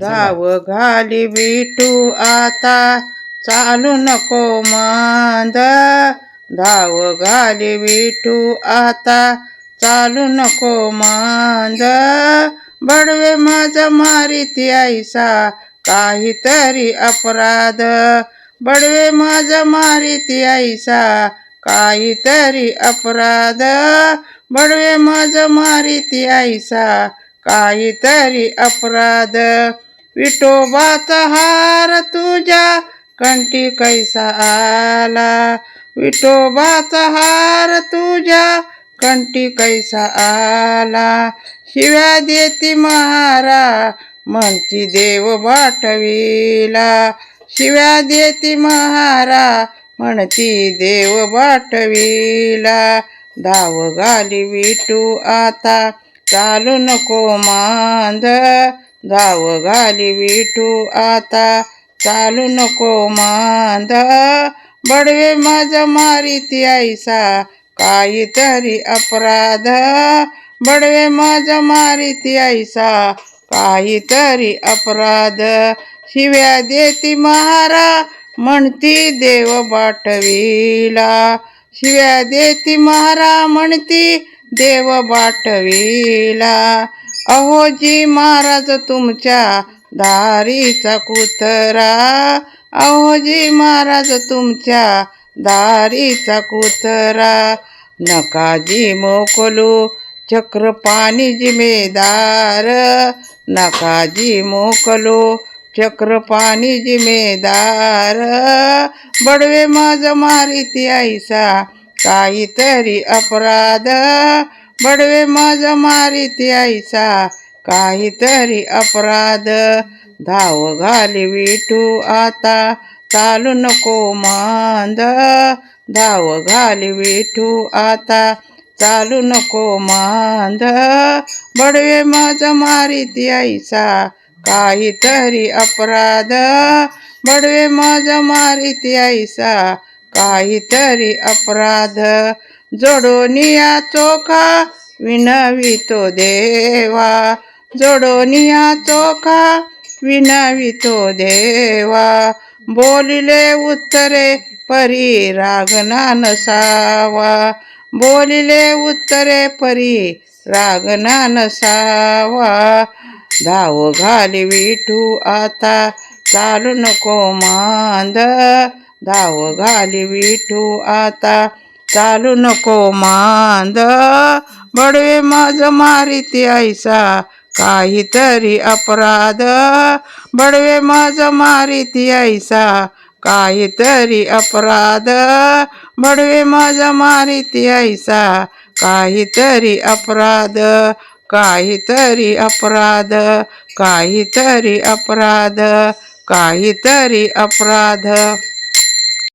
धाव घाली विटू आता. चालू नको मांद. धाव घाली विटू आता. चालू नको मांद. बडवे माझा मारिती ऐसा काहीतरी अपराध. बडवे माझा मारिती ऐसा काहीतरी अपराध. बडवे माझा मारिती ऐसा काहीतरी अपराध. विठोबाचा हार तुझ्या कंठी कैसा आला? विठोबाचा हार तुझ्या कंठी कैसा आला? शिव्या देती महारा म्हणती देव बाटविला. शिव्या देती महारा म्हणती देव बाटविला. धाव घाली विटू आता चालू नको मांद धाव घाली विठू आता चालू नको मांद. बडवे माझ मारिती आईसा काहीतरी अपराध. बडवे माझ मारिती आईसा काहीतरी अपराध. शिव्या देती महारा म्हणती देव बाटविला. शिव्या देती महारा म्हणती देव बाटविला. अहोजी महाराज तुमच्या दारीचा कुतरा. अहोजी महाराज तुमच्या दारीचा कुतरा. नकाजी मोकलू चक्र पाणी जिमेदार नकाजी मोकलो चक्र पाणी जिमेदार बडवे माझ मारिती आईसा काहीतरी अपराध. बडवे माझ मारिती काही काहीतरी अपराध. धाव घाली विठू आता. चालू नको मांद. धाव घाली विठू आता. चालू नको मांद. बडवे माझ मारिती काही काहीतरी अपराध. बडवे माझ मारिती काही काहीतरी अपराध. जोडोनिया चोखा विनवितो देवा. जोडोनिया चोखा विनवितो देवा. बोलिले उत्तरे परी रागना नसावा बोलिले उत्तरे परी रागना नसावा धाव घाली विठू आता चालू नको मांद. धाव घाली विठू आता चालू नको मांद. बडवे माझ मारिती ऐसा काहीतरी अपराध. बडवे माझ मारिती ऐसा काहीतरी अपराध. बडवे माझ मारिती ऐसा काहीतरी अपराध. काहीतरी अपराध. काहीतरी अपराध. काहीतरी अपराध.